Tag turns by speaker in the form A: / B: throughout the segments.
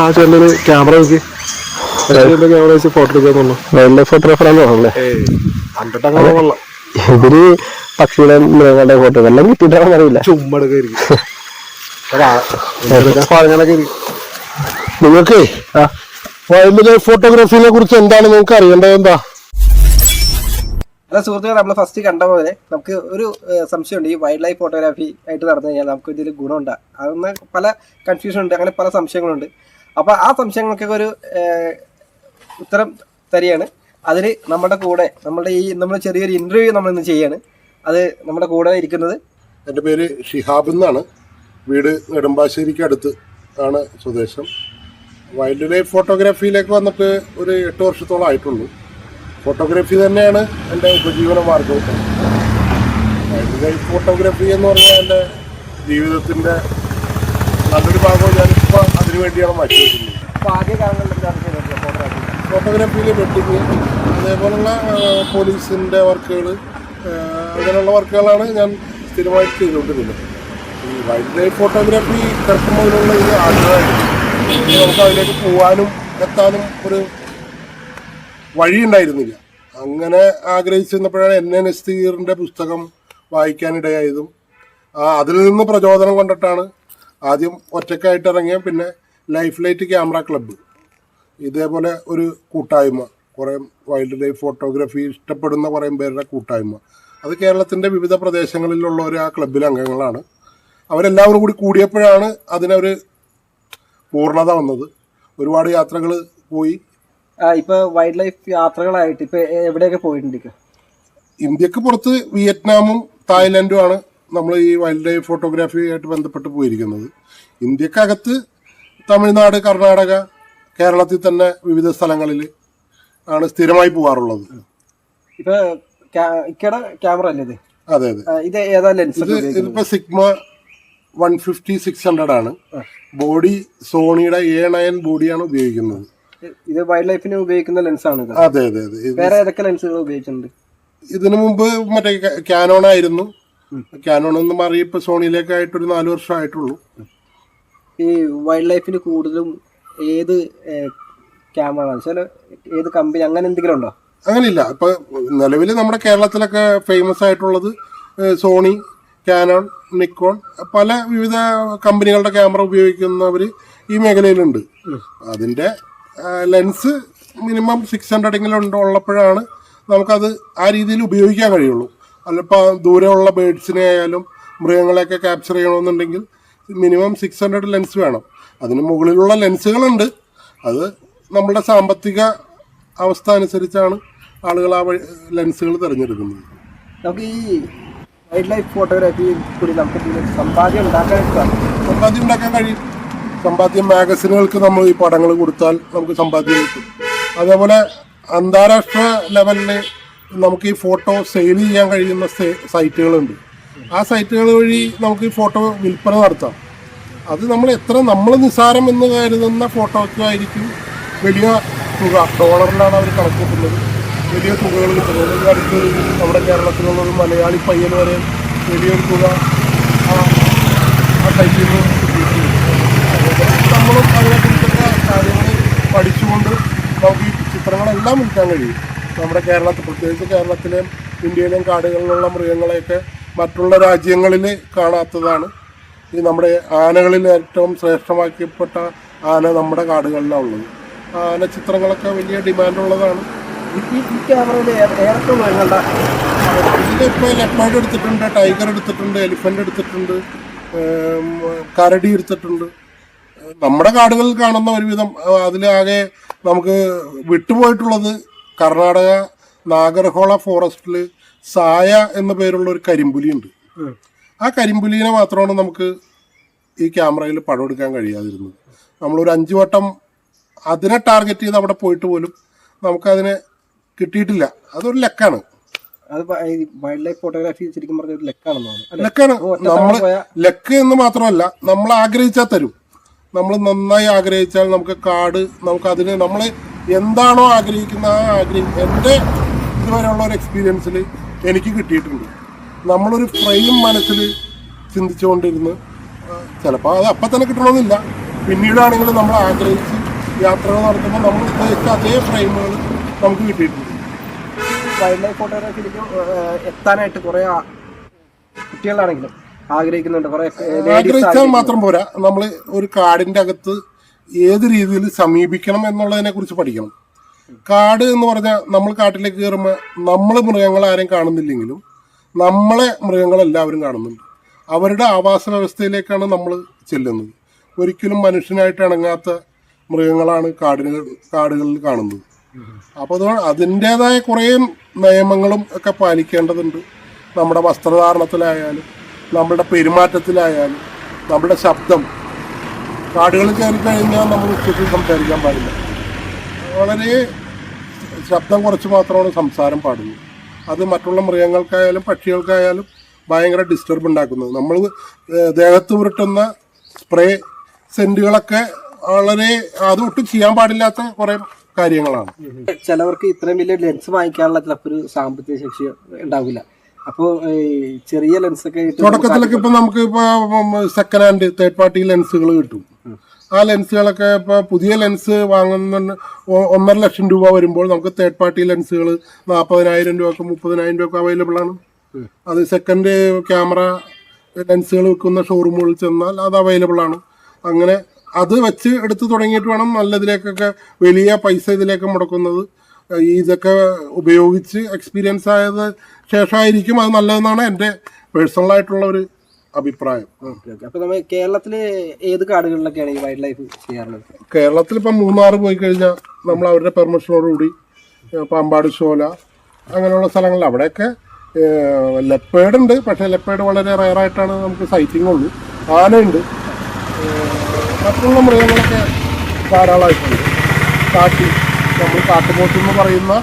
A: ആ ചേട്ടനൊരു ക്യാമറ നോക്കി. ക്യാമറ വെച്ച് ഫോട്ടോ
B: വൈൽഡ് ലൈഫ് ഫോട്ടോഗ്രാഫറാന്ന്
A: കൊള്ളാം.
B: ഇവർ പക്ഷികളെ മൃഗങ്ങളുടെ ഫോട്ടോ എല്ലാം കിട്ടിയിട്ടാണെന്ന് അറിയില്ല. നിങ്ങൾക്ക് വൈൽഡ് ലൈഫ് ഫോട്ടോഗ്രാഫിനെ കുറിച്ച് എന്താണ് നിങ്ങൾക്ക് അറിയേണ്ടത് എന്താ?
C: അല്ല സുഹൃത്തുക്കളെ നമ്മൾ ഫസ്റ്റ് കണ്ട പോലെ നമുക്ക് ഒരു സംശയമുണ്ട്. ഈ വൈൽഡ് ലൈഫ് ഫോട്ടോഗ്രാഫി ആയിട്ട് നടന്നു കഴിഞ്ഞാൽ നമുക്ക് ഇതിൽ ഗുണമുണ്ട്. അതൊന്ന് പല കൺഫ്യൂഷൻ ഉണ്ട്. അങ്ങനെ പല സംശയങ്ങളുണ്ട്. അപ്പോൾ ആ സംശയങ്ങൾക്കൊക്കെ ഒരു ഉത്തരം തരികയാണ്. അതിൽ നമ്മുടെ കൂടെ നമ്മുടെ ഈ നമ്മൾ ചെറിയൊരു ഇന്റർവ്യൂ നമ്മൾ ഇന്ന് ചെയ്യാണ്. അത് നമ്മുടെ കൂടെ ഇരിക്കുന്നത്.
D: എന്റെ പേര് ഷിഹാബ് എന്നാണ്. വീട് നെടുമ്പാശ്ശേരിക്ക് അടുത്ത് ആണ് സ്വദേശം. വൈൽഡ് ലൈഫ് ഫോട്ടോഗ്രാഫിയിലേക്ക് വന്നിട്ട് ഒരു എട്ട് വർഷത്തോളം ആയിട്ടുള്ളൂ. ഫോട്ടോഗ്രാഫി തന്നെയാണ് എന്റെ ഉപജീവന മാർഗവും. വൈൽഡ് ലൈഫ് ഫോട്ടോഗ്രാഫി എന്ന് പറഞ്ഞാൽ എന്റെ ജീവിതത്തിന്റെ നല്ലൊരു ഭാഗം ഞാനിപ്പോൾ അതിനു വേണ്ടിയാണ് മാറ്റി
C: വെച്ചിരിക്കുന്നത്
D: ഫോട്ടോഗ്രാഫിയിലെ വെട്ടിങ് അതേപോലുള്ള പോലീസിന്റെ വർക്കുകൾ അങ്ങനെയുള്ള വർക്കുകളാണ് ഞാൻ സ്ഥിരമായിട്ട് ചെയ്തുകൊണ്ടിരുന്നത്. ഈ വൈൽഡ് ലൈഫ് ഫോട്ടോഗ്രാഫി കിടക്കുമ്പോഴുള്ള മുതലുള്ള ഒരു ആഗ്രഹമായിരുന്നു. നമുക്ക് അതിലേക്ക് പോകാനും എത്താനും ഒരു വഴിയുണ്ടായിരുന്നില്ല. അങ്ങനെ ആഗ്രഹിച്ചിരുന്നപ്പോഴാണ് എൻ. എൻ. എസ്. തീറിന്റെ പുസ്തകം വായിക്കാനിടയായതും അതിൽ നിന്ന് പ്രചോദനം കൊണ്ടിട്ടാണ് ആദ്യം ഒറ്റക്കായിട്ട് ഇറങ്ങിയ പിന്നെ ലൈഫ് ലൈറ്റ് ക്യാമറ ക്ലബ്ബ്. ഇതേപോലെ ഒരു കൂട്ടായ്മ കുറേ വൈൽഡ് ലൈഫ് ഫോട്ടോഗ്രാഫി ഇഷ്ടപ്പെടുന്ന കുറേ പേരുടെ കൂട്ടായ്മ. അത് കേരളത്തിന്റെ വിവിധ പ്രദേശങ്ങളിലുള്ളവർ ആ ക്ലബ്ബിലെ അംഗങ്ങളാണ്. അവരെല്ലാവരും കൂടി കൂടിയപ്പോഴാണ് അതിനൊരു പൂർണത വന്നത്. ഒരുപാട് യാത്രകൾ പോയി
C: ഇപ്പോൾ വൈൽഡ് ലൈഫ് യാത്രകളായിട്ട് ഇപ്പൊ എവിടെയൊക്കെ പോയിട്ടുണ്ടെങ്കിൽ?
D: ഇന്ത്യയ്ക്ക് പുറത്ത് വിയറ്റ്നാമും തായ്ലൻഡുമാണ് നമ്മൾ ഈ വൈൽഡ് ലൈഫ് ഫോട്ടോഗ്രാഫി ആയിട്ട് ബന്ധപ്പെട്ട് പോയിരിക്കുന്നത്. ഇന്ത്യക്കകത്ത് തമിഴ്നാട് കർണാടക കേരളത്തിൽ തന്നെ വിവിധ സ്ഥലങ്ങളിൽ ആണ് സ്ഥിരമായി പോകാറുള്ളത്.
C: ഇപ്പൊ ക്യാ- ക്യാമറ അല്ലേ ഇത്?
D: അതെ അതെ.
C: ഇത് ഏതാ ലെൻസ്
D: ഇത് ഇതിപ്പോ Sigma one fifty six hundred ആണ്. ബോഡി സോണിയുടെ എ നയൻ ബോഡിയാണ് ഉപയോഗിക്കുന്നത്.
C: ഇത് വൈൽഡ് ലൈഫിന് ഉപയോഗിക്കുന്ന ലെൻസാണ്
D: അതെ അതെ അതെ.
C: വേറെ ഏതൊക്കെ ലെൻസുകൾ ഉപയോഗിച്ചിട്ടുണ്ട്?
D: ഇതിനു മുമ്പ് മറ്റേ ക്യാനോൺ ആയിരുന്നു. ക്യാനോൺ എന്ന് മാറി ഇപ്പൊ സോണിയിലേക്ക് ആയിട്ട് ഒരു നാല് വർഷം ആയിട്ടുള്ളൂ.
C: ഈ വൈൽഡ് ലൈഫിന് കൂടുതലും ഏത് ക്യാമറ ചില ഏത് കമ്പനി അങ്ങനെ എന്തെങ്കിലും ഉണ്ടോ?
D: അങ്ങനെയില്ല. ഇപ്പൊ നിലവിൽ നമ്മുടെ കേരളത്തിലൊക്കെ ഫേമസ് ആയിട്ടുള്ളത് സോണി ക്യാനോൺ നിക്കോൺ പല വിവിധ കമ്പനികളുടെ ക്യാമറ ഉപയോഗിക്കുന്നവര് ഈ മേഖലയിലുണ്ട്. അതിന്റെ ലെൻസ് മിനിമം സിക്സ് ഹൺഡ്രഡെങ്കിലും ഉണ്ട് ഉള്ളപ്പോഴാണ് നമുക്കത് ആ രീതിയിൽ ഉപയോഗിക്കാൻ കഴിയുള്ളൂ. അല്ലപ്പോൾ ദൂരെയുള്ള ബേഡ്സിനെ ആയാലും മൃഗങ്ങളെയൊക്കെ ക്യാപ്ചർ ചെയ്യണമെന്നുണ്ടെങ്കിൽ മിനിമം സിക്സ് ഹൺഡ്രഡ് ലെൻസ് വേണം. അതിന് മുകളിലുള്ള ലെൻസുകളുണ്ട് അത് നമ്മുടെ സാമ്പത്തിക അവസ്ഥ അനുസരിച്ചാണ് ആളുകൾ ആ വഴി ലെൻസുകൾ തിരഞ്ഞെടുക്കുന്നത്.
C: നമുക്ക് ഈ വൈൽഡ് ലൈഫ് ഫോട്ടോഗ്രാഫി കൂടി നമുക്ക് സമ്പാദ്യം ഉണ്ടാക്കാൻ
D: സമ്പാദ്യം ഉണ്ടാക്കാൻ കഴിയും. സമ്പാദ്യം മാഗസിനുകൾക്ക് നമ്മൾ ഈ പടങ്ങൾ കൊടുത്താൽ നമുക്ക് സമ്പാദ്യം കിട്ടും. അതേപോലെ അന്താരാഷ്ട്ര ലെവലിൽ നമുക്ക് ഈ ഫോട്ടോ സെയിൽ ചെയ്യാൻ കഴിയുന്ന സൈറ്റുകളുണ്ട് ആ സൈറ്റുകൾ വഴി നമുക്ക് ഈ ഫോട്ടോ വിൽപ്പന നടത്താം. അത് നമ്മൾ എത്ര നമ്മൾ നിസ്സാരം എന്ന് കരുതുന്ന ഫോട്ടോയ്ക്കായിരിക്കും വലിയ തുക. ഡോളറിലാണ് അവർ കണക്കൂട്ടുന്നത് വലിയ തുകകൾ കിട്ടുന്നത്. അടുത്ത് നമ്മുടെ കേരളത്തിലുള്ള ഒരു മലയാളി പയ്യൻ വരെ വലിയൊരു തുക ആ സൈറ്റിൽ നിന്ന് കിട്ടിയിട്ടുണ്ട് അതുകൊണ്ട് നമ്മളും അതിനെക്കുറിച്ചൊക്കെ കാര്യങ്ങൾ പഠിച്ചുകൊണ്ട് നമുക്ക് ഈ ചിത്രങ്ങളെല്ലാം വിൽക്കാൻ കഴിയും. നമ്മുടെ കേരളത്തിൽ പ്രത്യേകിച്ച് കേരളത്തിലെയും ഇന്ത്യയിലെയും കാടുകളിലുള്ള മൃഗങ്ങളെയൊക്കെ മറ്റുള്ള രാജ്യങ്ങളിൽ കാണാത്തതാണ്. ഈ നമ്മുടെ ആനകളിൽ ഏറ്റവും ശ്രേഷ്ഠമാക്കിപ്പെട്ട ആന നമ്മുടെ കാടുകളിലാണ് ഉള്ളത് ആന ചിത്രങ്ങളൊക്കെ വലിയ ഡിമാൻഡുള്ളതാണ്. ഇതിലിപ്പോൾ ലെപ്പാർഡ് എടുത്തിട്ടുണ്ട് ടൈഗർ എടുത്തിട്ടുണ്ട് എലിഫന്റ് എടുത്തിട്ടുണ്ട് കരടി എടുത്തിട്ടുണ്ട്. നമ്മുടെ കാടുകളിൽ കാണുന്ന ഒരുവിധം അതിലാകെ നമുക്ക് വിട്ടുപോയിട്ടുള്ളത് കർണാടക നാഗർഹോള ഫോറസ്റ്റിൽ സായ എന്ന പേരുള്ള ഒരു കരിമ്പുലിയുണ്ട്. ആ കരിമ്പുലിനെ മാത്രമാണ് നമുക്ക് ഈ ക്യാമറയിൽ പടം എടുക്കാൻ കഴിയാതിരുന്നത്. നമ്മളൊരു അഞ്ച് വട്ടം അതിനെ ടാർഗറ്റ് ചെയ്ത് അവിടെ പോയിട്ട് പോലും നമുക്കതിനെ കിട്ടിയിട്ടില്ല. അതൊരു ലക്കാണ്.
C: അത് വൈൽഡ് ലൈഫ് ഫോട്ടോഗ്രാഫി ശരിക്കും പറഞ്ഞ ഒരു?
D: ലക്കാണ്. നമ്മൾ ലക്ക് എന്ന് മാത്രമല്ല നമ്മൾ ആഗ്രഹിച്ചാൽ തരും. നമ്മൾ നന്നായി ആഗ്രഹിച്ചാൽ നമുക്ക് കാട് നമുക്ക് അതിന് നമ്മൾ എന്താണോ ആഗ്രഹിക്കുന്ന ആ ആഗ്രഹം എന്റെ ഇതുവരെയുള്ള ഒരു എക്സ്പീരിയൻസിൽ എനിക്ക് കിട്ടിയിട്ടുണ്ട്. നമ്മളൊരു ഫ്രെയിം മനസ്സിൽ ചിന്തിച്ചുകൊണ്ടിരുന്ന് ചിലപ്പോൾ അത് അപ്പം തന്നെ കിട്ടണമെന്നില്ല പിന്നീടാണെങ്കിലും നമ്മൾ ആഗ്രഹിച്ച് യാത്രകൾ നടത്തുമ്പോൾ നമ്മൾ ഉദ്ദേശിച്ച അതേ ഫ്രെയിമുകൾ നമുക്ക് കിട്ടിയിട്ടുണ്ട്.
C: വൈൽഡ് ലൈഫ് ഫോട്ടോഗ്രാഫിയിലേക്ക് എത്താനായിട്ട് കുറേ കുട്ടികളാണെങ്കിലും ആഗ്രഹിക്കുന്നുണ്ട്
D: ആഗ്രഹിച്ചാൽ മാത്രം പോരാ. നമ്മൾ ഒരു കാടിന്റെ അകത്ത് ഏത് രീതിയിൽ സമീപിക്കണം എന്നുള്ളതിനെ കുറിച്ച് പഠിക്കണം. കാട് എന്ന് പറഞ്ഞാൽ നമ്മൾ കാട്ടിലേക്ക് കയറുമ്പോൾ നമ്മൾ മൃഗങ്ങൾ ആരും കാണുന്നില്ലെങ്കിലും നമ്മളെ മൃഗങ്ങളെല്ലാവരും കാണുന്നുണ്ട്. അവരുടെ ആവാസ വ്യവസ്ഥയിലേക്കാണ് നമ്മൾ ചെല്ലുന്നത്. ഒരിക്കലും മനുഷ്യനായിട്ട് ഇണങ്ങാത്ത മൃഗങ്ങളാണ് കാടുകൾ കാടുകളിൽ കാണുന്നത്. അപ്പോൾ അത് അതിന്റേതായ കുറേ നിയമങ്ങളും ഒക്കെ പാലിക്കേണ്ടതുണ്ട്. നമ്മുടെ വസ്ത്രധാരണത്തിലായാലും നമ്മുടെ പെരുമാറ്റത്തിലായാലും നമ്മുടെ ശബ്ദം കാടുകളിൽ കയറി കഴിഞ്ഞാൽ നമ്മൾ ഉച്ചത്തിൽ സംസാരിക്കാൻ പാടില്ല. വളരെ ശബ്ദം കുറച്ച് മാത്രമാണ് സംസാരം പാടുന്നത് അത് മറ്റുള്ള മൃഗങ്ങൾക്കായാലും പക്ഷികൾക്കായാലും ഭയങ്കര ഡിസ്റ്റർബ് ഉണ്ടാക്കുന്നത്. നമ്മൾ ദേഹത്ത് പുരട്ടുന്ന സ്പ്രേ സെന്റുകളൊക്കെ വളരെ അത് ഒട്ടും ചെയ്യാൻ പാടില്ലാത്ത കുറേ കാര്യങ്ങളാണ്.
C: ചിലവർക്ക് ഇത്രയും വലിയ ലെൻസ് വാങ്ങിക്കാനുള്ള ചിലപ്പോൾ ഒരു സാമ്പത്തിക ശേഷി ഉണ്ടാവില്ല. അപ്പോൾ ചെറിയ ലെൻസ് ഒക്കെ
D: തുടക്കത്തിലൊക്കെ ഇപ്പൊ നമുക്ക് ഇപ്പൊ സെക്കൻഡ് ഹാൻഡ് തേർഡ് പാർട്ടി ലെൻസുകൾ കിട്ടും. ആ ലെൻസുകളൊക്കെ ഇപ്പൊ പുതിയ ലെൻസ് വാങ്ങുന്ന ഒന്നര ലക്ഷം രൂപ വരുമ്പോൾ നമുക്ക് തേർഡ് പാർട്ടി ലെൻസുകൾ നാൽപ്പതിനായിരം രൂപക്ക് മുപ്പതിനായിരം രൂപക്ക് അവൈലബിൾ ആണ്. അത് സെക്കൻഡ് ക്യാമറ ലെൻസുകൾ വെക്കുന്ന ഷോറൂമുകളിൽ ചെന്നാൽ അത് അവൈലബിൾ ആണ്. അങ്ങനെ അത് വെച്ച് എടുത്ത് തുടങ്ങിയിട്ട് വേണം നല്ലതിലേക്കൊക്കെ വലിയ പൈസ ഇതിലേക്ക് മുടക്കുന്നത്. ഇതൊക്കെ ഉപയോഗിച്ച് എക്സ്പീരിയൻസ് ആയത് ശേഷമായിരിക്കും അത് നല്ലതെന്നാണ് എന്റെ പേഴ്സണൽ ആയിട്ടുള്ള ഒരു അഭിപ്രായം.
C: അപ്പോൾ നമ്മൾ കേരളത്തിൽ ഏത് കാടുകളിലൊക്കെയാണ് ഈ വൈൽഡ് ലൈഫ് ചെയ്യാറുള്ളത്?
D: കേരളത്തിൽ ഇപ്പം മൂന്നാർ പോയി കഴിഞ്ഞാൽ നമ്മൾ അവരുടെ പെർമിഷനോടുകൂടി പാമ്പാട് ശോല അങ്ങനെയുള്ള സ്ഥലങ്ങളിൽ അവിടെയൊക്കെ ലെപ്പേഡ് ഉണ്ട്. പക്ഷേ ലെപ്പേഡ് വളരെ റയറായിട്ടാണ് നമുക്ക് സൈറ്റിംഗ് ഉള്ളൂ. ആനയുണ്ട്. മറ്റുള്ള മൃഗങ്ങളൊക്കെ ധാരാളമായിട്ടുണ്ട്. കാട്ടി. നമ്മൾ കാട്ടുപോത്ത് എന്ന് പറയുന്ന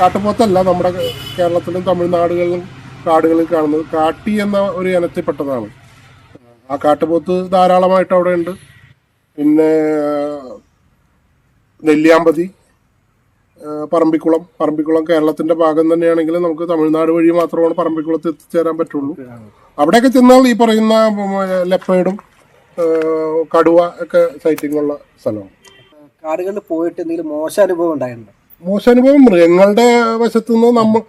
D: കാട്ടുപോത്തല്ല നമ്മുടെ കേരളത്തിലും തമിഴ്നാടുകളിലും കാടുകളിൽ കാണുന്നത്. കാട്ടി എന്ന ഒരു ഇനത്തിൽപ്പെട്ടതാണ്. ആ കാട്ടുപോത്ത് ധാരാളമായിട്ട് അവിടെ ഉണ്ട്. പിന്നെ നെല്ലിയാമ്പതി പറമ്പിക്കുളം. പറമ്പിക്കുളം കേരളത്തിന്റെ ഭാഗം തന്നെയാണെങ്കിലും നമുക്ക് തമിഴ്നാട് വഴി മാത്രമാണ് പറമ്പിക്കുളത്ത് എത്തിച്ചേരാൻ പറ്റുള്ളൂ. അവിടെയൊക്കെ ചെന്നാൽ ഈ പറയുന്ന ലെപ്പേഡും കടുവ ഒക്കെ സൈറ്റിങ്ങുള്ള സ്ഥലമാണ്.
C: കാടുകളിൽ പോയിട്ട് എന്തെങ്കിലും മോശം അനുഭവം ഉണ്ടായിട്ടുണ്ടോ?
D: മോശാനുഭവം മൃഗങ്ങളുടെ വശത്തു നിന്ന് നമ്മ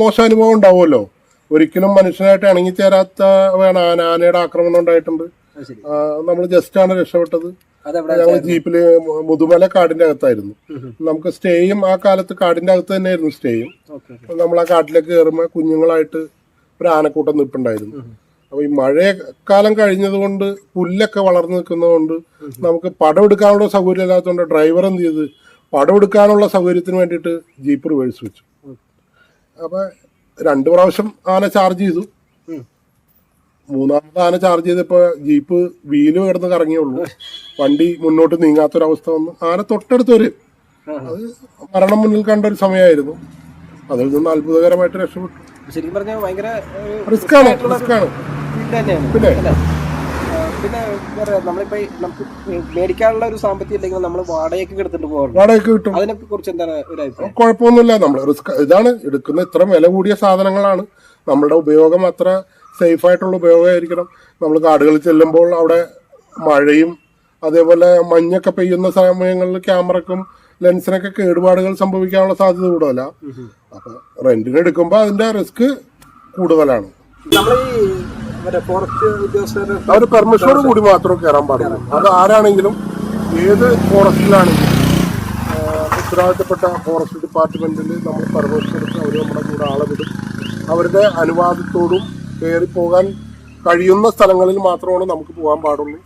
D: മോശാനുഭവം ഉണ്ടാവുമല്ലോ. ഒരിക്കലും മനുഷ്യനായിട്ട് ഇണങ്ങിച്ചേരാത്ത വേണം ആന ആനയുടെ ആക്രമണം ഉണ്ടായിട്ടുണ്ട്.
C: നമ്മൾ ജസ്റ്റ്
D: നമ്മൾ ജസ്റ്റാണ് രക്ഷപ്പെട്ടത്. ഞങ്ങൾ ജീപ്പിൽ മുതുമല കാടിന്റെ അകത്തായിരുന്നു. നമുക്ക് സ്റ്റേയും ആ കാലത്ത് കാടിന്റെ അകത്ത് തന്നെയായിരുന്നു സ്റ്റേയും. നമ്മൾ ആ കാട്ടിലേക്ക് കയറുമ്പോൾ കുഞ്ഞുങ്ങളായിട്ട് ഒരു ആനക്കൂട്ടം നിൽപ്പുണ്ടായിരുന്നു അപ്പൊ ഈ മഴക്കാലം കഴിഞ്ഞതുകൊണ്ട് പുല്ലൊക്കെ വളർന്നു നിൽക്കുന്നതുകൊണ്ട് നമുക്ക് പടം എടുക്കാനുള്ള സൗകര്യം ഇല്ലാത്തതുകൊണ്ട് ഡ്രൈവർ എന്ത് ചെയ്ത് പടം എടുക്കാനുള്ള സൗകര്യത്തിന് വേണ്ടിയിട്ട് ജീപ്പ് റിവേഴ്സ് വെച്ചു. അപ്പൊ രണ്ട് പ്രാവശ്യം ആന ചാർജ് ചെയ്തു. മൂന്നാമത്തെ ആന ചാർജ് ചെയ്തപ്പോ ജീപ്പ് വീൽ കിടന്ന് കറങ്ങിയുള്ളൂ. വണ്ടി മുന്നോട്ട് നീങ്ങാത്തൊരവസ്ഥ വന്നു. ആന തൊട്ടടുത്ത് വരും. അത് മരണം മുന്നിൽ കണ്ട ഒരു സമയമായിരുന്നു. അതിൽ നിന്ന് അത്ഭുതകരമായിട്ട് രക്ഷപ്പെട്ടു.
C: ശരിക്കും പറഞ്ഞാൽ ഭയങ്കര
D: റിസ്ക് ആണ് റിസ്ക് ആണ് പിന്നെ?
C: പിന്നെ വേറെ നമ്മളിപ്പോ ഈ നമുക്ക് മേടിക്കാനുള്ള ഒരു സാമ്പത്തികം ഇല്ലെങ്കിൽ നമ്മൾ വാടകയ്ക്ക് എടുത്തിട്ട് പോകാറുണ്ട്.
D: വാടകയ്ക്ക് കിട്ടും.
C: അതിനെ കുറിച്ച് എന്താണ് ഒരു അഭിപ്രായം?
D: കുഴപ്പമൊന്നുമില്ല. നമ്മൾ റിസ്ക് ഇതാണ് എടുക്കുന്ന ഇത്ര വില കൂടിയ സാധനങ്ങളാണ്. നമ്മളുടെ ഉപയോഗം അത്ര സേഫ് ആയിട്ടുള്ള ഉപയോഗമായിരിക്കണം. നമ്മൾ കാടുകളിൽ ചെല്ലുമ്പോൾ അവിടെ മഴയും അതേപോലെ മഞ്ഞൊക്കെ പെയ്യുന്ന സമയങ്ങളിൽ ക്യാമറക്കും ലെൻസിനൊക്കെ കേടുപാടുകൾ സംഭവിക്കാനുള്ള സാധ്യത കൂടുതലാ. അപ്പൊ റെന്റിന് എടുക്കുമ്പോൾ അതിന്റെ റിസ്ക് കൂടുതലാണ്.
C: നമ്മൾ ഈ
D: അവർ പെർമിഷനോട് കൂടി മാത്രമേ കയറാൻ പാടുള്ളൂ. അത് ആരാണെങ്കിലും ഏത് ഫോറസ്റ്റിലാണെങ്കിലും ഉത്തരവാദിത്തപ്പെട്ട ഫോറസ്റ്റ് ഡിപ്പാർട്ട്മെന്റിൽ നമ്മൾ പെർമിഷൻ എടുത്ത് അവർ നമ്മുടെ കൂടെ ആളെ വിടും. അവരുടെ അനുവാദത്തോടും കയറി പോകാൻ കഴിയുന്ന സ്ഥലങ്ങളിൽ മാത്രമാണ് നമുക്ക് പോകാൻ പാടുള്ളൂ.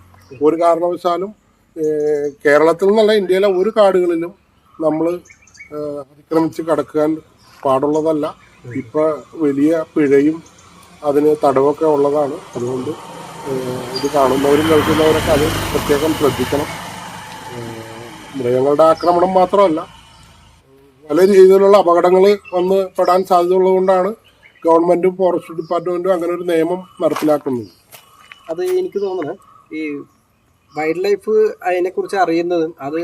D: ഒരു കാരണവശാലും കേരളത്തിൽ നിന്നല്ല ഇന്ത്യയിലെ ഒരു കാടുകളിലും നമ്മൾ അതിക്രമിച്ച് കടക്കാൻ പാടുള്ളതല്ല. ഇപ്പം വലിയ പിഴയും അതിന് തടവൊക്കെ ഉള്ളതാണ്. അതുകൊണ്ട് ഇത് കാണുന്നവരും കേൾക്കുന്നവരൊക്കെ അത് പ്രത്യേകം ശ്രദ്ധിക്കണം. മൃഗങ്ങളുടെ ആക്രമണം മാത്രമല്ല പല രീതിയിലുള്ള അപകടങ്ങൾ വന്ന് പെടാൻ സാധ്യതയുള്ളതുകൊണ്ടാണ് ഗവൺമെന്റും ഫോറസ്റ്റ് ഡിപ്പാർട്ട്മെന്റും അങ്ങനെ ഒരു നിയമം നടപ്പിലാക്കുന്നത്.
C: അത് എനിക്ക് തോന്നുന്നത് ഈ വൈൽഡ് ലൈഫ് അതിനെക്കുറിച്ച് അറിയുന്നതും അത്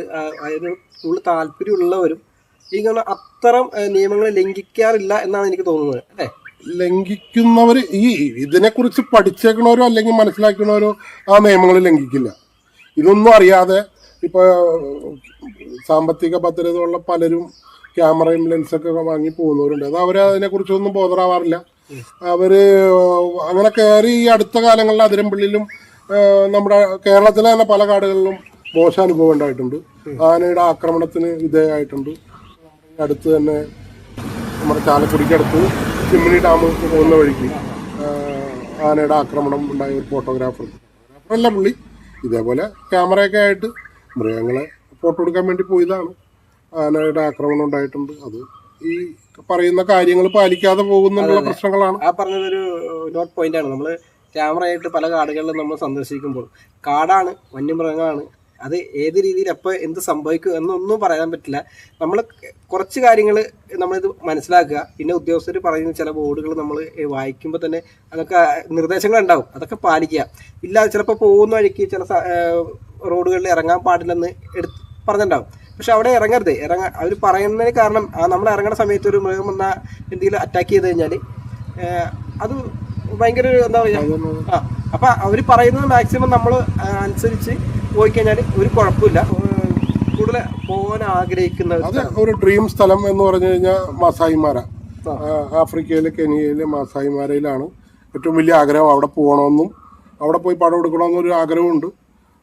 C: അതിന് കൂടുതൽ താല്പര്യമുള്ളവരും ഇങ്ങനെ അത്തരം നിയമങ്ങളെ ലംഘിക്കാറില്ല എന്നാണ് എനിക്ക് തോന്നുന്നത് അല്ലേ?
D: ലംഘിക്കുന്നവർ ഈ ഇതിനെക്കുറിച്ച് പഠിച്ചേക്കണവരോ അല്ലെങ്കിൽ മനസ്സിലാക്കണവരോ ആ നിയമങ്ങൾ ലംഘിക്കില്ല. ഇതൊന്നും അറിയാതെ ഇപ്പോൾ സാമ്പത്തിക ഭദ്രത ഉള്ള പലരും ക്യാമറയും ലെൻസൊക്കെ വാങ്ങി പോകുന്നവരുണ്ട്. അത് അവർ അതിനെക്കുറിച്ചൊന്നും ബോധറാവാറില്ല അവർ അങ്ങനെ കയറി ഈ അടുത്ത കാലങ്ങളിൽ അതിരമ്പള്ളിയിലും നമ്മുടെ കേരളത്തിലെ തന്നെ പല കാടുകളിലും മോശം അനുഭവം ഉണ്ടായിട്ടുണ്ട്. ആനയുടെ ആക്രമണത്തിന് വിധേയമായിട്ടുണ്ട്. അടുത്ത് തന്നെ നമ്മുടെ ചാലക്കുടിക്കടുത്ത് ചിമ്മിനി ഡാം പോകുന്ന വഴിക്ക് ആനയുടെ ആക്രമണം ഉണ്ടായ ഒരു ഫോട്ടോഗ്രാഫർ ഫോട്ടോഗ്രാഫറല്ല പുള്ളി. ഇതേപോലെ ക്യാമറയൊക്കെ ആയിട്ട് മൃഗങ്ങളെ ഫോട്ടോ എടുക്കാൻ വേണ്ടി പോയതാണ്. ആനയുടെ ആക്രമണം ഉണ്ടായിട്ടുണ്ട്. അത് ഈ പറയുന്ന കാര്യങ്ങൾ പാലിക്കാതെ പോകുന്നുള്ള പ്രശ്നങ്ങളാണ്.
C: ആ പറഞ്ഞതൊരു നോട്ട് പോയിന്റ് ആണ്. നമ്മൾ ക്യാമറ ആയിട്ട് പല കാടുകളിലും നമ്മൾ സന്ദർശിക്കുമ്പോൾ കാടാണ് വന്യമൃഗങ്ങളാണ് അത് ഏത് രീതിയിൽ എപ്പോൾ എന്ത് സംഭവിക്കും എന്നൊന്നും പറയാൻ പറ്റില്ല. നമ്മൾ കുറച്ച് കാര്യങ്ങൾ നമ്മളിത് മനസ്സിലാക്കുക. പിന്നെ ഉദ്യോഗസ്ഥർ പറയുന്ന ചില ബോർഡുകൾ നമ്മൾ വായിക്കുമ്പോൾ തന്നെ അതൊക്കെ നിർദ്ദേശങ്ങൾ ഉണ്ടാവും അതൊക്കെ പാലിക്കുക. ഇല്ല ചിലപ്പോൾ പോകുന്ന വഴിക്ക് ചില റോഡുകളിൽ ഇറങ്ങാൻ പാടില്ലെന്ന് എടുത്ത് പറഞ്ഞിട്ടുണ്ടാവും. പക്ഷെ അവിടെ ഇറങ്ങരുത്. ഇറങ്ങ അവർ പറയുന്നതിന് കാരണം നമ്മൾ ഇറങ്ങുന്ന സമയത്ത് ഒരു മൃഗം വന്ന എന്തെങ്കിലും അറ്റാക്ക് ചെയ്ത് കഴിഞ്ഞാൽ അത് ഭയങ്കര ഒരു എന്താ പറയുക ആ അപ്പൊ അവർ പറയുന്നത് മാക്സിമം നമ്മൾ അനുസരിച്ച് പോയി കഴിഞ്ഞാൽ ഒരു കുഴപ്പമില്ല. കൂടുതൽ പോകാൻ ആഗ്രഹിക്കുന്ന ഒരു.
D: ഒരു ഡ്രീം സ്ഥലം എന്ന് പറഞ്ഞു കഴിഞ്ഞാൽ മാസായിമാര. ആഫ്രിക്കയിലെ കെനിയയിലെ മാസായിമാരയിലാണ് ഏറ്റവും വലിയ ആഗ്രഹം അവിടെ പോകണമെന്നും അവിടെ പോയി പടം എടുക്കണമെന്നൊരു ആഗ്രഹമുണ്ട്.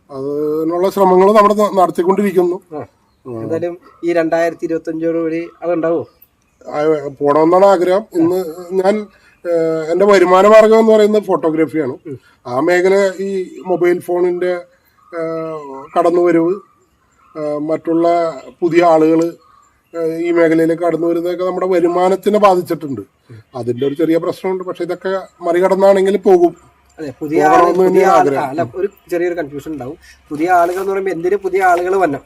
D: അതിനുള്ള ശ്രമങ്ങൾ നമ്മുടെ നടത്തിക്കൊണ്ടിരിക്കുന്നു.
C: എന്തായാലും ഈ രണ്ടായിരത്തി ഇരുപത്തി അഞ്ചോടുകൂടി അതുണ്ടാവോ
D: പോണമെന്നാണ് ആഗ്രഹം. ഇന്ന് ഞാൻ എന്റെ വരുമാന മാർഗം എന്ന് പറയുന്നത് ഫോട്ടോഗ്രാഫിയാണ്. ആ മേഖല ഈ മൊബൈൽ ഫോണിന്റെ കടന്നുവരവ് വരവ് മറ്റുള്ള പുതിയ ആളുകൾ ഈ മേഖലയിലേക്ക് കടന്നു വരുന്നതൊക്കെ നമ്മുടെ വരുമാനത്തിനെ ബാധിച്ചിട്ടുണ്ട്. അതിന്റെ ഒരു ചെറിയ പ്രശ്നമുണ്ട്. പക്ഷെ ഇതൊക്കെ മറികടന്നാണെങ്കിൽ പോകും.
C: അതെ പുതിയ
D: ആളുകൾ
C: പുതിയ
D: തന്നെയാണ്
C: ആൾ
D: ആഗ്രഹം.
C: ആ, അല്ല ഒരു ചെറിയൊരു കൺഫ്യൂഷൻ ഉണ്ടാവും. പുതിയ ആളുകൾ എന്ന് പറയുമ്പോൾ എന്തിനു പുതിയ ആളുകൾ വന്നു?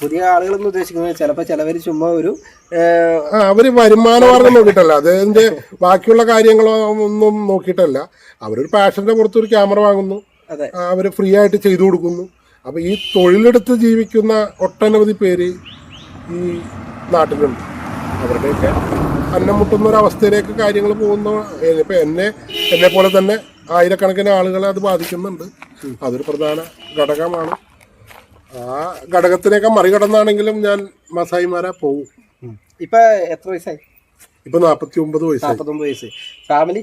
C: പുതിയ ആളുകൾ എന്ന് ഉദ്ദേശിക്കുന്നത് ചിലപ്പോൾ ചിലവർ ചുമ്മാ ഒരു
D: അവർ വരുമാനമാർഗം നോക്കിയിട്ടല്ല. അതിന്റെ ബാക്കിയുള്ള കാര്യങ്ങളോ ഒന്നും നോക്കിയിട്ടല്ല. അവരൊരു പാഷന്റെ പുറത്ത് ഒരു ക്യാമറ വാങ്ങുന്നു. അവർ ഫ്രീ ആയിട്ട് ചെയ്തു കൊടുക്കുന്നു. അപ്പൊ ഈ തൊഴിലെടുത്ത് ജീവിക്കുന്ന ഒട്ടനവധി പേര് ഈ നാട്ടിലുണ്ട്. അവരുടെയൊക്കെ അന്നം മുട്ടുന്ന ഒരു അവസ്ഥയിലേക്ക് കാര്യങ്ങൾ പോകുന്ന ഇപ്പൊ എന്നെ എന്നെ പോലെ തന്നെ ആയിരക്കണക്കിന് ആളുകളെ അത് ബാധിക്കുന്നുണ്ട്. അതൊരു പ്രധാന ഘടകമാണ്. ആ ഘടകത്തിനെയൊക്കെ മറികടന്നാണെങ്കിലും ഞാൻ മസായിമാരെ പോകും
C: ഇപ്പൊ എത്ര വയസ്സായി?
D: ഇപ്പൊ നാപ്പത്തി ഒമ്പത് വയസ്സായി.
C: വയസ്സ് ഫാമിലി?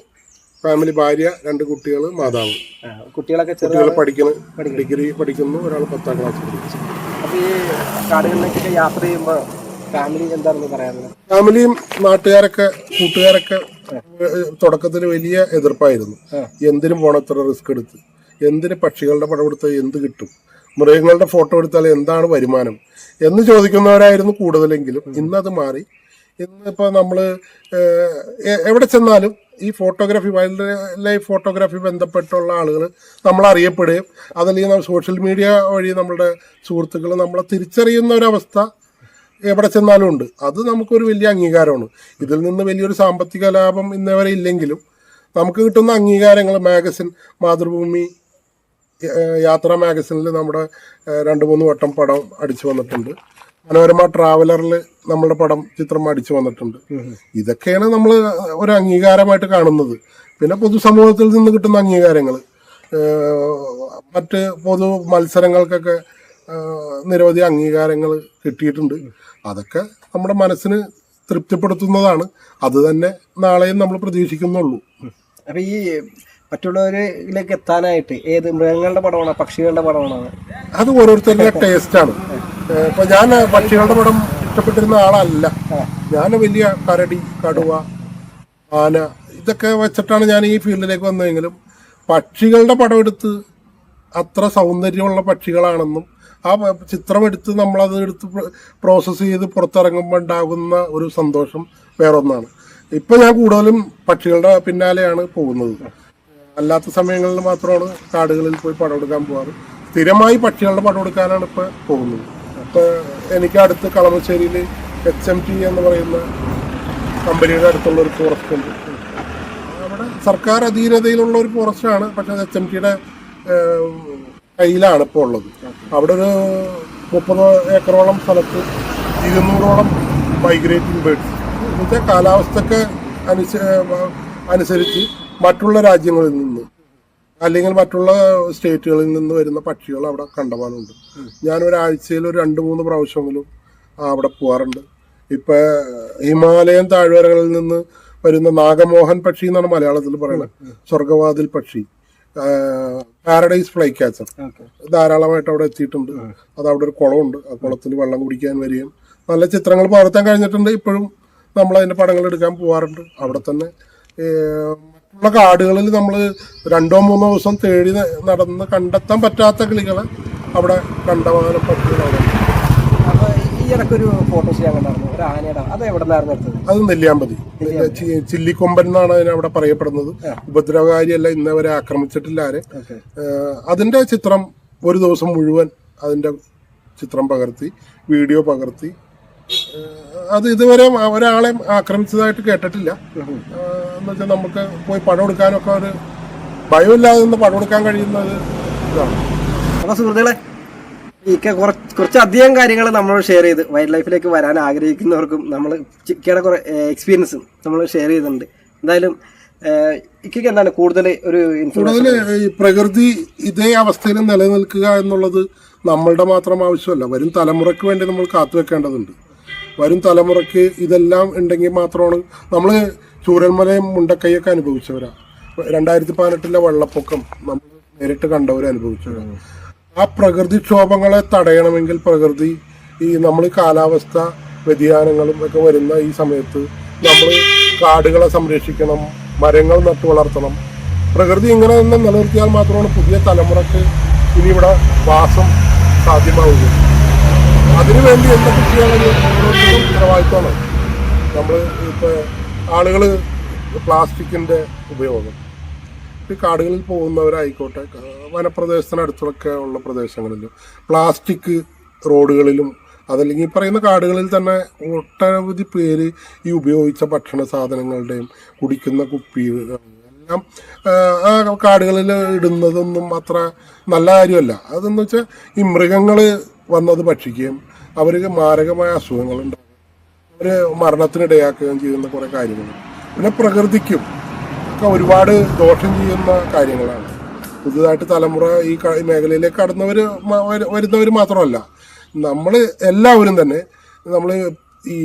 D: ഫാമിലി ഭാര്യ രണ്ട് കുട്ടികൾ മാതാവ്.
C: കുട്ടികളൊക്കെ
D: കുട്ടികൾ പഠിക്കുന്നു ഡിഗ്രി പഠിക്കുന്നു. ഒരാൾ പത്താം ക്ലാസ് പഠിക്കുന്നു.
C: അപ്പൊ ഈ കാടുകളിലേക്കൊക്കെ യാത്ര ചെയ്യുമ്പോ ഫാമിലി എന്താണെന്ന് പറയാനുള്ളത്
D: ഫാമിലിയും നാട്ടുകാരൊക്കെ കൂട്ടുകാരൊക്കെ തുടക്കത്തിൽ വലിയ എതിർപ്പായിരുന്നു. എന്തിനും പോണത്ര ഇത്ര റിസ്ക് എടുത്ത്? എന്തിന് പക്ഷികളുടെ പടം എടുത്ത് എന്ത് കിട്ടും? മൃഗങ്ങളുടെ ഫോട്ടോ എടുത്താൽ എന്താണ് വരുമാനം എന്ന് ചോദിക്കുന്നവരായിരുന്നു കൂടുതലെങ്കിലും. ഇന്നത് മാറി. ഇന്നിപ്പോൾ നമ്മൾ എവിടെ ചെന്നാലും ഈ ഫോട്ടോഗ്രാഫി വൈൽഡ് ലൈഫ് ഫോട്ടോഗ്രാഫി ബന്ധപ്പെട്ടുള്ള ആളുകൾ നമ്മൾ അറിയപ്പെടുകയും അതല്ലെങ്കിൽ നമ്മൾ സോഷ്യൽ മീഡിയ വഴി നമ്മുടെ സുഹൃത്തുക്കൾ നമ്മളെ തിരിച്ചറിയുന്ന ഒരവസ്ഥ എവിടെ ചെന്നാലും ഉണ്ട്. അത് നമുക്കൊരു വലിയ അംഗീകാരമാണ്. ഇതിൽ നിന്ന് വലിയൊരു സാമ്പത്തിക ലാഭം ഇന്നവരെ ഇല്ലെങ്കിലും നമുക്ക് കിട്ടുന്ന അംഗീകാരങ്ങൾ മാഗസിൻ മാതൃഭൂമി യാത്രാ മാഗസിനിൽ നമ്മുടെ രണ്ട് മൂന്ന് വട്ടം പടം അടിച്ചു വന്നിട്ടുണ്ട്. മനോരമ ട്രാവലറിൽ നമ്മുടെ പടം ചിത്രം അടിച്ചു വന്നിട്ടുണ്ട്. ഇതൊക്കെയാണ് നമ്മൾ ഒരു അംഗീകാരമായിട്ട് കാണുന്നത്. പിന്നെ പൊതുസമൂഹത്തിൽ നിന്ന് കിട്ടുന്ന അംഗീകാരങ്ങൾ മറ്റ് പൊതു മത്സരങ്ങൾക്കൊക്കെ നിരവധി അംഗീകാരങ്ങൾ കിട്ടിയിട്ടുണ്ട്. അതൊക്കെ നമ്മുടെ മനസ്സിന് തൃപ്തിപ്പെടുത്തുന്നതാണ്. അത് തന്നെ നാളെയും നമ്മൾ പ്രതീക്ഷിക്കുന്നുള്ളൂ.
C: അപ്പൊ ഈ മറ്റുള്ളവരിലേക്ക് എത്താനായിട്ട് ഏത് മൃഗങ്ങളുടെ പടമാണോ പക്ഷികളുടെ പടമാണോ?
D: അത് ഓരോരുത്തരുടെ ടേസ്റ്റാണ് ഇപ്പൊ ഞാൻ പക്ഷികളുടെ പടം ഇഷ്ടപ്പെട്ടിരുന്ന ആളല്ല. ഞാൻ വലിയ കരടി കടുവ ആന ഇതൊക്കെ വെച്ചിട്ടാണ് ഞാൻ ഈ ഫീൽഡിലേക്ക് വന്നതെങ്കിലും പക്ഷികളുടെ പടം എടുത്ത് അത്ര സൗന്ദര്യമുള്ള പക്ഷികളാണെന്നും ആ ചിത്രം എടുത്ത് നമ്മളത് എടുത്ത് പ്രോസസ്സ് ചെയ്ത് പുറത്തിറങ്ങുമ്പോൾ ഉണ്ടാകുന്ന ഒരു സന്തോഷം വേറൊന്നാണ്. ഇപ്പം ഞാൻ കൂടുതലും പക്ഷികളുടെ പിന്നാലെയാണ് പോകുന്നത്. അല്ലാത്ത സമയങ്ങളിൽ മാത്രമാണ് കാടുകളിൽ പോയി പടം എടുക്കാൻ പോകാറ്. സ്ഥിരമായി പക്ഷികളുടെ പടം എടുക്കാനാണ് ഇപ്പൊ പോകുന്നത്. അപ്പോൾ എനിക്ക് അടുത്ത് കളമശ്ശേരിയിൽ എച്ച് എം ടി എന്ന് പറയുന്ന കമ്പനിയുടെ അടുത്തുള്ള ഒരു ഫോറസ്റ്റ് ഉണ്ട്. അവിടെ സർക്കാർ അധീനതയിലുള്ള ഒരു ഫോറസ്റ്റാണ് പക്ഷെ എച്ച് എം ടിയുടെ കയ്യിലാണ് ഇപ്പോൾ ഉള്ളത്. അവിടെ ഒരു മുപ്പത് ഏക്കറോളം സ്ഥലത്ത് ഇരുന്നൂറോളം മൈഗ്രേറ്റിംഗ് ബേഡ്സ് എന്നുവെച്ചാൽ കാലാവസ്ഥക്ക് അനുസ അനുസരിച്ച് മറ്റുള്ള രാജ്യങ്ങളിൽ നിന്ന് അല്ലെങ്കിൽ മറ്റുള്ള സ്റ്റേറ്റുകളിൽ നിന്ന് വരുന്ന പക്ഷികൾ അവിടെ കണ്ടമാനമുണ്ട്. ഞാൻ ഒരാഴ്ചയിൽ ഒരു രണ്ട് മൂന്ന് പ്രാവശ്യമെങ്കിലും അവിടെ പോകാറുണ്ട് ഇപ്പൊ ഹിമാലയൻ താഴ്വരകളിൽ നിന്ന് വരുന്ന നാഗമോഹൻ പക്ഷി എന്നാണ് മലയാളത്തിൽ പറയുന്നത്. സ്വർഗവാതിൽ പക്ഷി. Paradise flycatcher. ധാരാളമായിട്ട് അവിടെ എത്തിയിട്ടുണ്ട്. അത് അവിടെ ഒരു കുളമുണ്ട്. ആ കുളത്തിൽ വെള്ളം കുടിക്കാൻ വരികയും നല്ല ചിത്രങ്ങൾ പകർത്താൻ കഴിഞ്ഞിട്ടുണ്ട്. ഇപ്പോഴും നമ്മൾ അതിന്റെ പടങ്ങൾ എടുക്കാൻ പോവാറുണ്ട്. അവിടെ തന്നെ മറ്റുള്ള കാടുകളിൽ നമ്മൾ രണ്ടോ മൂന്നോ ദിവസം തേടി നടന്ന് കണ്ടെത്താൻ പറ്റാത്ത കിളികളെ അവിടെ കണ്ടമാനം
C: പറ്റുന്നതാണ്. ഈ ഇടയ്ക്കൊരു ഞാൻ കണ്ടായിരുന്നു. ഒരു ആനയുടെ അത് എവിടെ നിന്നായിരുന്നു എടുത്തത്?
D: അത് നെല്ലിയാമ്പതി. ചില്ലിക്കൊമ്പൻ എന്നാണ് അതിനെ അവിടെ പറയപ്പെടുന്നത്. ഉപദ്രവകാരിയല്ല ഇന്നവരെ ആക്രമിച്ചിട്ടില്ല ആരെ. അതിന്റെ ചിത്രം ഒരു ദിവസം മുഴുവൻ അതിന്റെ ചിത്രം പകർത്തി വീഡിയോ പകർത്തി. അത് ഇതുവരെ ഒരാളെ ആക്രമിച്ചതായിട്ട് കേട്ടിട്ടില്ല. എന്ന് വെച്ചാൽ നമുക്ക് പോയി പണം എടുക്കാനൊക്കെ ഒരു ഭയമില്ലാതെ നിന്ന് പണം എടുക്കാൻ കഴിയുന്നത് ഇതാണ്.
C: അപ്പൊ സുഹൃത്തുക്കളെ ഇക്ക കുറച്ച് കുറച്ചധികം കാര്യങ്ങൾ നമ്മൾ ഷെയർ ചെയ്ത് വൈൽഡ് ലൈഫിലേക്ക് വരാൻ ആഗ്രഹിക്കുന്നവർക്കും നമ്മൾ ഇക്കയുടെ കുറെ എക്സ്പീരിയൻസും നമ്മൾ ഷെയർ ചെയ്തിട്ടുണ്ട്. എന്തായാലും ഇക്കയ്ക്ക് എന്താണ് കൂടുതൽ ഒരു
D: കൂടുതൽ ഈ പ്രകൃതി ഇതേ അവസ്ഥയിൽ നിലനിൽക്കുക എന്നുള്ളത് നമ്മളുടെ മാത്രം ആവശ്യമല്ല. വരും തലമുറയ്ക്ക് വേണ്ടി നമ്മൾ കാത്തുവെക്കേണ്ടതുണ്ട്. വരും തലമുറയ്ക്ക് ഇതെല്ലാം ഉണ്ടെങ്കിൽ മാത്രമാണ് നമ്മൾ ചൂരന്മലയും മുണ്ടക്കൈയൊക്കെ അനുഭവിച്ചവരാ. രണ്ടായിരത്തി പതിനെട്ടിലെ വെള്ളപ്പൊക്കം നമ്മൾ നേരിട്ട് കണ്ടവരെ അനുഭവിച്ചവരാണ് ആ പ്രകൃതിക്ഷോഭങ്ങളെ തടയണമെങ്കിൽ പ്രകൃതി ഈ നമ്മൾ കാലാവസ്ഥ വ്യതിയാനങ്ങളും ഒക്കെ വരുന്ന ഈ സമയത്ത് നമ്മൾ കാടുകളെ സംരക്ഷിക്കണം മരങ്ങൾ നട്ടു വളർത്തണം. പ്രകൃതി ഇങ്ങനെ തന്നെ നിലനിർത്തിയാൽ മാത്രമാണ് പുതിയ തലമുറയ്ക്ക് ഇനി ഇവിടെ വാസം സാധ്യമാവുക അതിനുവേണ്ടി എന്തൊക്കെ ചെയ്യാനുള്ള ഉത്തരവാദിത്തമാണ് നമ്മൾ ഇപ്പോൾ ആളുകൾ പ്ലാസ്റ്റിക്കിന്റെ ഉപയോഗം. ഈ കാടുകളിൽ പോകുന്നവരായിക്കോട്ടെ വനപ്രദേശത്തിനടുത്തൊക്കെ ഉള്ള പ്രദേശങ്ങളിൽ പ്ലാസ്റ്റിക് റോഡുകളിലും അതല്ലെങ്കിൽ പറയുന്ന കാടുകളിൽ തന്നെ ഒട്ടനവധി പേര് ഈ ഉപയോഗിച്ച ഭക്ഷണ സാധനങ്ങളുടെയും കുടിക്കുന്ന കുപ്പി എല്ലാം ആ കാടുകളിൽ ഇടുന്നതൊന്നും അത്ര നല്ല കാര്യമല്ല. അതെന്ന് വെച്ചാൽ ഈ മൃഗങ്ങൾ വന്നത് ഭക്ഷിക്കുകയും അവർക്ക് മാരകമായ അസുഖങ്ങളുണ്ടാകും അവർ മരണത്തിനിടയാക്കുകയും ചെയ്യുന്ന കുറെ കാര്യങ്ങൾ. പിന്നെ പ്രകൃതിക്കും ഒക്കെ ഒരുപാട് ദോഷം ചെയ്യുന്ന കാര്യങ്ങളാണ്. പുതുതായിട്ട് തലമുറ ഈ മേഖലയിലേക്ക് കടന്നവർ വരുന്നവർ മാത്രമല്ല. നമ്മൾ എല്ലാവരും തന്നെ നമ്മൾ ഈ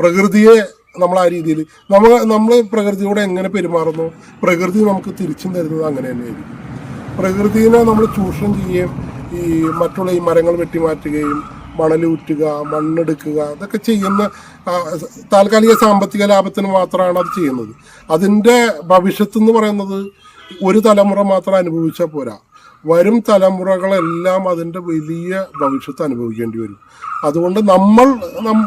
D: പ്രകൃതിയെ നമ്മൾ ആ രീതിയിൽ നമ്മൾ നമ്മൾ പ്രകൃതിയോട് എങ്ങനെ പെരുമാറുന്നു? പ്രകൃതി നമുക്ക് തിരിച്ചും തരുന്നത് അങ്ങനെ തന്നെയായിരിക്കും. പ്രകൃതിയെ നമ്മൾ ചൂഷണം ചെയ്യുകയും ഈ മറ്റുള്ള ഈ മരങ്ങൾ വെട്ടിമാറ്റുകയും മണലൂറ്റുക മണ്ണെടുക്കുക അതൊക്കെ ചെയ്യുന്ന താൽക്കാലിക സാമ്പത്തിക ലാഭത്തിന് മാത്രമാണ് അത് ചെയ്യുന്നത്. അതിന്റെ ഭവിഷ്യത്ത് എന്ന് പറയുന്നത് ഒരു തലമുറ മാത്രം അനുഭവിച്ചാൽ പോരാ. വരും തലമുറകളെല്ലാം അതിന്റെ വലിയ ഭവിഷ്യത്ത് അനുഭവിക്കേണ്ടി വരും. അതുകൊണ്ട് നമ്മൾ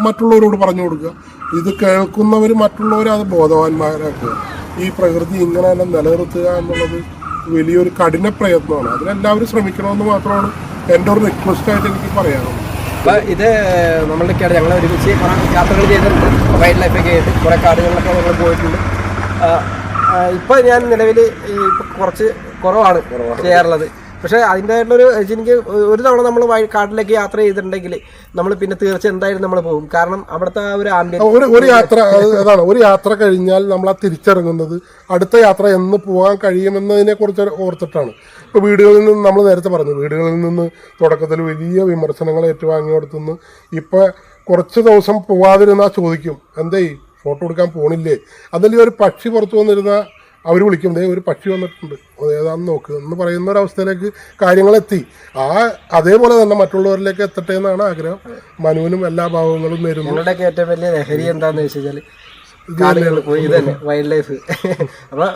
D: മറ്റുള്ളവരോട് പറഞ്ഞു കൊടുക്കുക. ഇത് കേൾക്കുന്നവർ മറ്റുള്ളവരെ അത് ബോധവാന്മാരാക്കുക. ഈ പ്രകൃതി ഇങ്ങനെ തന്നെ നിലനിർത്തുക എന്നുള്ളത് വലിയൊരു കഠിന പ്രയത്നമാണ്. അതിനെല്ലാവരും ശ്രമിക്കണമെന്ന് മാത്രമാണ് എന്റെ ഒരു റിക്വസ്റ്റ് ആയിട്ട് എനിക്ക് പറയാനുള്ളത്.
C: അപ്പൊ ഇത് നമ്മളുടെ ഞങ്ങൾ ഒരുമിച്ച് കുറേ യാത്രകൾ ചെയ്തിട്ടുണ്ട്. വൈൽഡ് ലൈഫൊക്കെ ആയിട്ട് കുറേ കാടുകളിലൊക്കെ നമ്മൾ പോയിട്ടുണ്ട്. ആ, ഞാൻ നിലവിൽ ഇപ്പൊ കുറച്ച് കുറവാണ്. ചെയ്യാറുള്ളത്. പക്ഷെ അതിന്റെതായിട്ടുള്ളൊരു എനിക്ക് ഒരു തവണ നമ്മൾ കാട്ടിലേക്ക് യാത്ര ചെയ്തിട്ടുണ്ടെങ്കിൽ നമ്മൾ പിന്നെ തീർച്ച എന്തായാലും നമ്മൾ പോകും. കാരണം അവിടുത്തെ ഒരു
D: ഒരു ഒരു യാത്ര അത് അതാണ്. ഒരു യാത്ര കഴിഞ്ഞാൽ നമ്മൾ ആ തിരിച്ചിറങ്ങുന്നത് അടുത്ത യാത്ര എന്ന് പോകാൻ കഴിയുമെന്നതിനെ കുറിച്ച് ഓർത്തിട്ടാണ്. ഇപ്പൊ വീടുകളിൽ നിന്ന് നമ്മൾ നേരത്തെ പറഞ്ഞു വീടുകളിൽ നിന്ന് തുടക്കത്തിൽ വലിയ വിമർശനങ്ങൾ ഏറ്റുവാങ്ങിയോടത്തുനിന്ന് ഇപ്പൊ കുറച്ച് ദിവസം പോവാതിരുന്നാൽ ചോദിക്കും എന്തേ ഫോട്ടോ എടുക്കാൻ പോണില്ലേ? അതല്ലേ ഒരു പക്ഷി പുറത്തു വന്നിരുന്ന അവർ വിളിക്കും ദേ ഒരു പക്ഷി വന്നിട്ടുണ്ട്. അതേതാന്ന് ഏതാണെന്ന് നോക്ക്. എന്ന് പറയുന്ന ഒരു അവസ്ഥയിലേക്ക് കാര്യങ്ങൾ എത്തി ആ അതേപോലെ തന്നെ മറ്റുള്ളവരിലേക്ക് എത്തട്ടെ എന്നാണ് ആഗ്രഹം. മനുവിനും എല്ലാ ഭാവങ്ങളും നേരുന്നു.
C: ഞങ്ങളുടെയൊക്കെ ഏറ്റവും വലിയ ലഹരി എന്താന്ന് വെച്ച് കഴിഞ്ഞാൽ ഇത് തന്നെ വൈൽഡ് ലൈഫ് അപ്പോൾ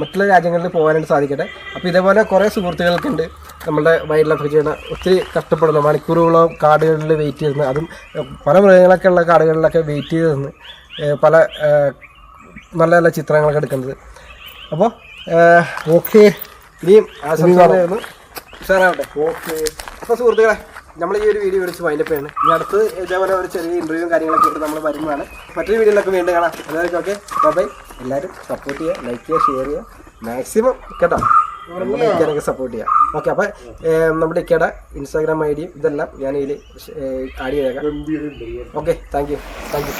C: മറ്റുള്ള രാജ്യങ്ങളിൽ പോകാനായിട്ട് സാധിക്കട്ടെ. അപ്പോൾ ഇതേപോലെ കുറേ സുഹൃത്തുക്കൾക്കുണ്ട്. നമ്മുടെ വൈൽഡ് ലൈഫ് ചെയ്യുന്ന ഒത്തിരി കഷ്ടപ്പെടുന്ന മണിക്കൂറുകളോളം കാടുകളിൽ വെയിറ്റ് ചെയ്യുന്ന അതും പല മൃഗങ്ങളൊക്കെ ഉള്ള കാടുകളിലൊക്കെ വെയിറ്റ് ചെയ്ത് പല നല്ല നല്ല ചിത്രങ്ങളൊക്കെ എടുക്കുന്നത്. അപ്പോൾ
D: ഓക്കെ.
C: ഇനിയും ആശംസകളായിരുന്നു ഉഷാറാവട്ടെ. ഓക്കെ. അപ്പോൾ സുഹൃത്തുക്കളെ നമ്മൾ ഈ ഒരു വീഡിയോ വിളിച്ച് വൈൻഡപ്പ് ചെയ്യണം. ഇനി അടുത്ത് ഇതേപോലെ ഒരു ചെറിയ ഇന്റർവ്യൂവും കാര്യങ്ങളൊക്കെ ആയിട്ട് നമ്മൾ വരുന്നതാണ്. മറ്റൊരു വീഡിയോയിലൊക്കെ വീണ്ടും കാണാം. എല്ലാവർക്കും ഓക്കെ. ബൈ എല്ലാവരും സപ്പോർട്ട് ചെയ്യുക ലൈക്ക് ചെയ്യുക ഷെയർ ചെയ്യുക. മാക്സിമം കേട്ടോ? ഇക്കാനൊക്കെ സപ്പോർട്ട് ചെയ്യാം ഓക്കെ അപ്പോൾ നമ്മുടെ ഇക്കയുടെ ഇൻസ്റ്റാഗ്രാം ഐ ഡിയും ഇതെല്ലാം ഞാൻ ഇതിൽ ആഡ് ചെയ്തേക്കാം. Okay thank you thank you